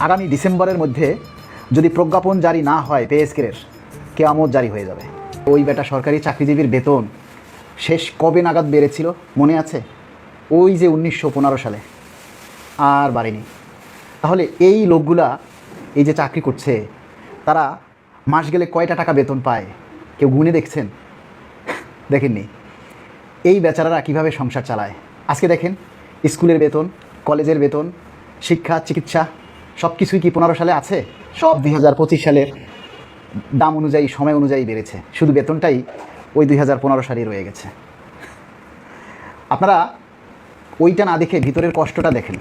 আগামী ডিসেম্বরের মধ্যে যদি প্রজ্ঞাপন জারি না হয় পে স্কেলের, কেয়ামত জারি হয়ে যাবে। ওই বেটা সরকারি চাকরিজীবীর বেতন শেষ কবে নাগাদ বেড়েছিল মনে আছে? ওই যে উনিশশো পনেরো সালে। আর বাড়েনি। তাহলে এই লোকগুলা, এই যে চাকরি করছে, তারা মাস গেলে কয়টা টাকা বেতন পায়? কেউ গুনে দেখছেন? দেখেননি? এই বেচারারা কীভাবে সংসার চালায়? আজকে দেখেন, স্কুলের বেতন, কলেজের বেতন, শিক্ষা, চিকিৎসা সব কিছুই কি পনেরো সালে আছে? সব দুই হাজার পঁচিশ সালের দাম অনুযায়ী, সময় অনুযায়ী বেড়েছে। শুধু বেতনটাই ওই দুই হাজার পনেরো সালে রয়ে গেছে। আপনারা ওইটা না দেখে ভিতরের কষ্টটা দেখেন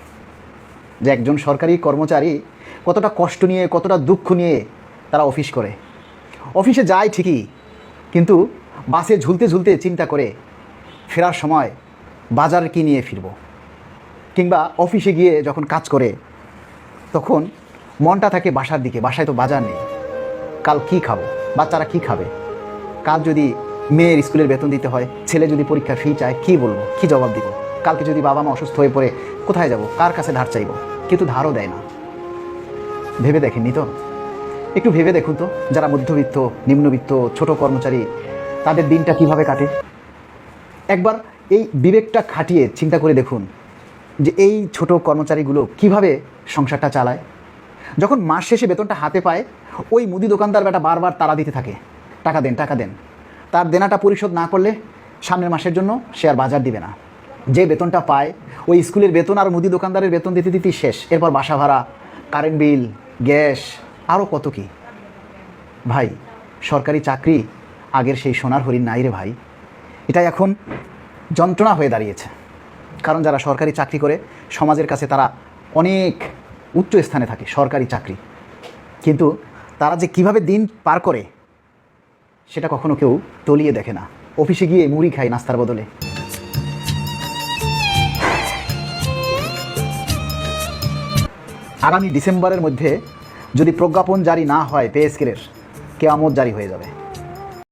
যে একজন সরকারি কর্মচারী কতটা কষ্ট নিয়ে, কতটা দুঃখ নিয়ে তারা অফিস করে। অফিসে যায় ঠিকই, কিন্তু বাসে ঝুলতে ঝুলতে চিন্তা করে ফেরার সময় বাজার কি নিয়ে ফিরব? কিংবা অফিসে গিয়ে যখন কাজ করে তখন মনটা থাকে বাসার দিকে, বাসায় তো বাজার নেই। কাল কি খাব? বাচ্চারা কি খাবে? কাল যদি মেয়ের স্কুলের বেতন দিতে হয়, ছেলে যদি পরীক্ষার ফি চায়, কি বলব? কি জবাব দিব? কালকে যদি বাবা মা অসুস্থ হয়ে পড়ে, কোথায় যাব? কার কাছে ধার চাইব? কিন্তু ধারও দেয় না। ভেবে দেখেননি তো? একটু ভেবে দেখুন তো, যারা মধ্যবিত্ত, নিম্নবিত্ত, ছোট কর্মচারী, তাদের দিনটা কীভাবে কাটে? একবার এই বিবেকটা খাটিয়ে চিন্তা করে দেখুন যে এই ছোট কর্মচারীগুলো কীভাবে সংসারটা চালায়? যখন মাস শেষে বেতনটা হাতে পায়, ওই মুদি দোকানদার বেটা বারবার তারা দিতে থাকে। টাকা দেন টাকা দেন। তার দেনাটা পরিশোধ না করলে সামনের মাসের জন্য আর বাজার দিবে না। যে বেতনটা পায়, ওই স্কুলের বেতন আর মুদি দোকানদারের বেতন দিতে দিতেই শেষ। এরপর বাসা ভাড়া, কারেন্ট বিল, গ্যাস আরও কত কি? ভাই, সরকারি চাকরি আগের সেই সোনার হরিণ নাই রে ভাই। এটা এখন যন্ত্রণা হয়ে দাঁড়িয়েছে। কারণ যারা সরকারি চাকরি করে, সমাজের কাছে তারা অনেক উচ্চ স্থানে থাকে, সরকারি চাকরি। কিন্তু তারা যে কীভাবে দিন পার করে, সেটা কখনো কেউ তলিয়ে দেখে না। অফিসে গিয়ে মুড়ি খায় নাস্তার বদলে। আগামী ডিসেম্বরের মধ্যে যদি প্রজ্ঞাপন জারি না হয়, পে স্কেলের, কেয়ামত জারি হয়ে যাবে।